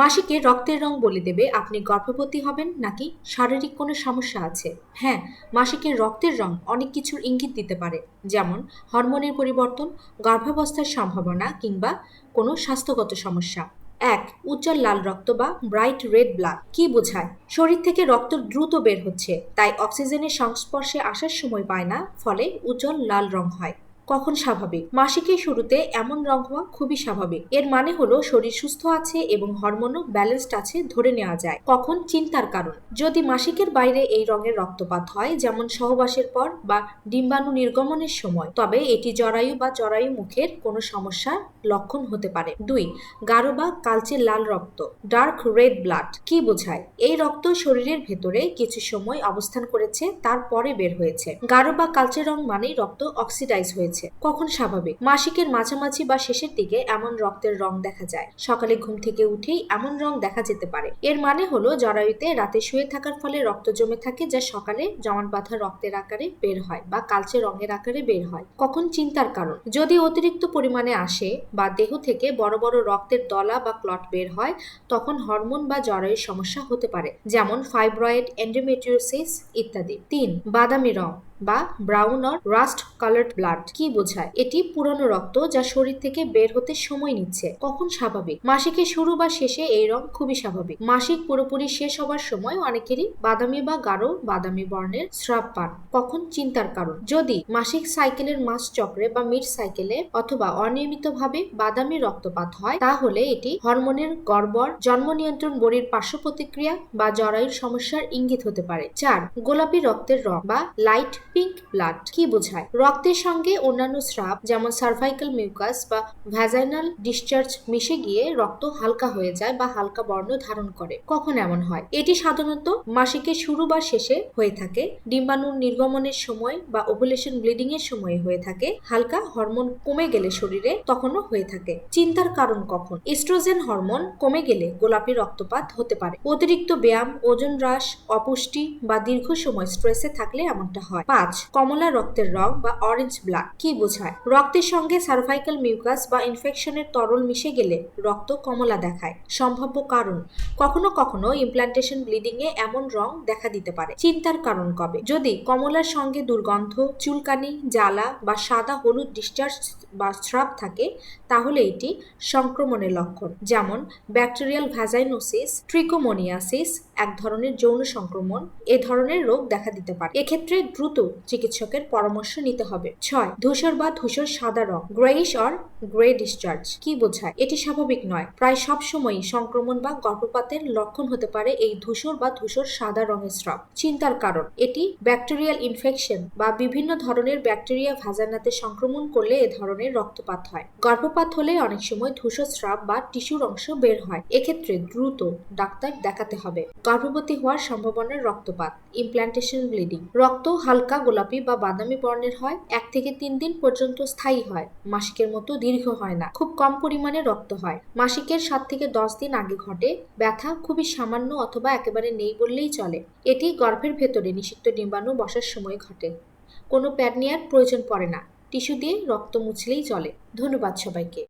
মাসিকে রক্তের রং বলে দেবে, আপনি গর্ভবতী হবেন নাকি শারীরিক কোনো সমস্যা আছে? হ্যাঁ মাসিকের রক্তের রং অনেক কিছুর ইঙ্গিত দিতে পারে, যেমন হরমোনের পরিবর্তন, গর্ভাবস্থার সম্ভাবনা কিংবা কোনো স্বাস্থ্যগত সমস্যা। এক, উজ্জ্বল লাল রক্ত বা ব্রাইট রেড ব্লাড। কি বোঝায়? শরীর থেকে রক্ত দ্রুত বের হচ্ছে, তাই অক্সিজেনের সংস্পর্শে আসার সময় পায় না, ফলে উজ্জ্বল লাল রং হয়। কখন স্বাভাবিক? মাসিকের শুরুতে এমন রং হওয়া খুবই স্বাভাবিক। এর মানে হলো শরীর সুস্থ আছে এবং হরমোনও ব্যালেন্সড আছে ধরে নেওয়া যায়। কখন চিন্তার কারণ। যদি মাসিকের বাইরে এই রঙের রক্তপাত হয়, যেমন সহবাসের পর বা ডিম্বাণু নির্গমনের সময়, তবে এটি জরায়ু বা জরায়ু মুখের কোনো সমস্যার লক্ষণ হতে পারে। দুই, গাঢ় বা কালচে লাল রক্ত, ডার্ক রেড ব্লাড, কি বোঝায়? এই রক্ত শরীরের ভেতরে কিছু সময় অবস্থান করেছে, তারপরে বের হয়েছে। গাঢ় বা কালচে রং মানেই রক্ত অক্সিডাইজ হয়েছে। কখন স্বাভাবিক? মাসিকের মাঝামাঝি বা শেষের দিকে এমন রক্তের রং দেখা যায়। সকালে ঘুম থেকে উঠেই এমন রং দেখা যেতে পারে। এর মানে হলো জরায়ুতে রাতে শুয়ে থাকার ফলে রক্ত জমে থাকে যা সকালে জমাট বাঁধা রক্তের আকারে বের হয় বা কালচে রঙের আকারে বের হয়। কখন চিন্তার কারণ? যদি অতিরিক্ত পরিমাণে আসে বা দেহ থেকে বড় বড় রক্তের দলা বা ক্লট বের হয়, তখন হরমোন বা জরায়ুর সমস্যা হতে পারে, যেমন ফাইব্রয়েড, এন্ডোমেট্রিওসিস ইত্যাদি। তিন, বাদামি রং। বা brown or rust coloured blood কি বোঝায়? এটি পুরনো রক্ত যা শরীর থেকে বের হতে সময় নিচ্ছে। কখন স্বাভাবিক? মাসিকের শুরু বা শেষে এই রং খুবই স্বাভাবিক। মাসিক পুরোপুরি শেষ হবার সময় অনেকেরই বাদামি বা গাঢ় বাদামি বর্ণের স্রাব পান। কখন? চিন্তার কারণ। যদি মাসিক সাইকেলের মাস চক্রে বা মিড সাইকেলে অথবা অনিয়মিতভাবে বাদামি রক্তপাত হয়, তাহলে এটি হরমোনের গড়বড়, জন্ম নিয়ন্ত্রণ বড়ির পার্শ্ব প্রতিক্রিয়া বা জরায়ুর সমস্যার ইঙ্গিত হতে পারে। চার, গোলাপি রক্তের রং বা লাইট পিঙ্ক ব্লাড। কি বোঝায়? রক্তের সঙ্গে অন্যান্য স্রাব, যেমন সার্ভাইকাল মিউকাস বা ভ্যাজাইনাল ডিসচার্জ মিশে গিয়ে রক্ত হালকা হয়ে যায় বা হালকা বর্ণ ধারণ করে। কখন এমন হয়? এটি সাধারণত মাসিকের শুরু বা শেষে হয়ে থাকে। ডিম্বাণুর নির্গমনের সময় বা ওভুলেশন ব্লিডিং এর সময় হয়ে থাকে। হালকা হরমোন কমে গেলে শরীরে তখনও হয়ে থাকে। চিন্তার কারণ কখন? এস্ট্রোজেন হরমোন কমে গেলে গোলাপি রক্তপাত হতে পারে। অতিরিক্ত ব্যায়াম, ওজন হ্রাস, অপুষ্টি বা দীর্ঘ সময় স্ট্রেসে থাকলে এমনটা হয়। পাঁচ কমলা রক্তের রং বা অরেঞ্জ ব্লাড কি বোঝায়? রক্তের সঙ্গে সার্ভাইকাল মিউকাস বা ইনফেকশনের তরল মিশে গেলে রক্ত কমলা দেখায়। সম্ভাব্য কারণ, কখনো কখনো ইমপ্লান্টেশন ব্লিডিং এ এমন রং দেখা দিতে পারে। চিন্তার কারণ কবে? যদি কমলার সঙ্গে দুর্গন্ধ, চুলকানি, জ্বালা বা সাদা হলুদ ডিসচার্জ বা স্রাব থাকে, তাহলে এটি সংক্রমণের লক্ষণ। যেমন ব্যাকটেরিয়াল ভ্যাজাইনোসিস ট্রিকোমোনিয়াসিস এক ধরনের যৌন সংক্রমণ, এ ধরনের রোগ দেখা দিতে পারে। এক্ষেত্রে দ্রুত চিকিৎসকের পরামর্শ নিতে হবে। ছয়, ধূসর বা ধূসর সাদা রং গ্রেইশ অর গ্রে ডিসচার্জ কি বোঝায়? এটি স্বাভাবিক নয়। প্রায় সব সময়ই সংক্রমণ বা গর্ভপাতের লক্ষণ হতে পারে এই ধূসর বা ধূসর সাদা রঙের স্রাব। চিন্তার কারণ, এটি ব্যাকটেরিয়াল ইনফেকশন বা বিভিন্ন ধরনের ব্যাকটেরিয়া ভাজানাতে সংক্রমণ করলে এ ধরনের রক্তপাত হয়। গর্ভপাত হলে অনেক সময় ধূসর স্রাব বা টিস্যুর অংশ বের হয়। এক্ষেত্রে দ্রুত ডাক্তার দেখাতে হবে। গর্ভবতী হওয়ার সম্ভাবনার রক্তপাত ইমপ্ল্যান্টেশন ব্লিডিং রক্ত হালকা গোলাপি বা বাদামি বর্ণের হয়, এক থেকে তিন দিন পর্যন্ত স্থায়ী হয়। মাসিকের মতো দীর্ঘ হয় না, খুব কম পরিমাণে রক্ত হয়। মাসিকের সাত থেকে দশ দিন আগে ঘটে, ব্যথা খুবই সামান্য অথবা একেবারে নেই বললেই চলে। এটি গর্ভের ভেতরে নিষিক্ত ডিম্বাণু বসার সময় ঘটে। কোনো প্যাড প্রয়োজন পড়ে না, টিস্যু দিয়ে রক্ত মুছলেই চলে। ধন্যবাদ সবাইকে।